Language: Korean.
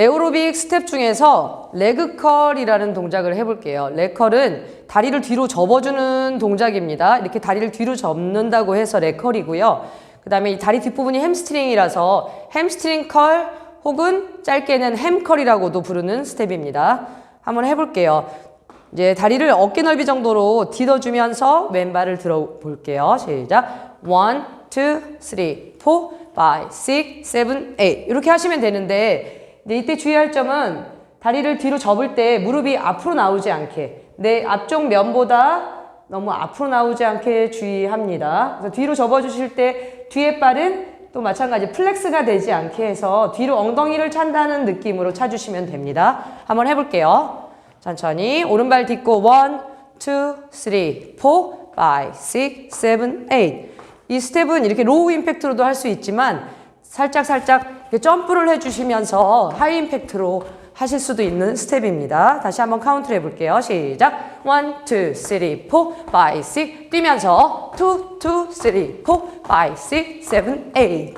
에어로빅 스텝 중에서 레그컬이라는 동작을 해볼게요. 레컬은 다리를 뒤로 접어주는 동작입니다. 이렇게 다리를 뒤로 접는다고 해서 레컬이고요. 그 다음에 이 다리 뒷부분이 햄스트링이라서 햄스트링 컬 혹은 짧게는 햄컬이라고도 부르는 스텝입니다. 한번 해볼게요. 이제 다리를 어깨 넓이 정도로 디뎌주면서 왼발을 들어볼게요. 시작. 1, 2, 3, 4, 5, 6, 7, 8 이렇게 하시면 되는데 근데 이때 주의할 점은 다리를 뒤로 접을 때 무릎이 앞으로 나오지 않게 내 앞쪽 면보다 너무 앞으로 나오지 않게 주의합니다. 그래서 뒤로 접어주실 때 뒤에 발은 또 마찬가지 플렉스가 되지 않게 해서 뒤로 엉덩이를 찬다는 느낌으로 차주시면 됩니다. 한번 해볼게요. 천천히 오른발 딛고 1, 2, 3, 4, 5, 6, 7, 8. 이 스텝은 이렇게 로우 임팩트로도 할 수 있지만 살짝 살짝 점프를 해주시면서 하이 임팩트로 하실 수도 있는 스텝입니다. 다시 한번 카운트를 해볼게요. 시작. 1, 2, 3, 4, 5, 6 뛰면서 2, 2, 3, 4, 5, 6, 7, 8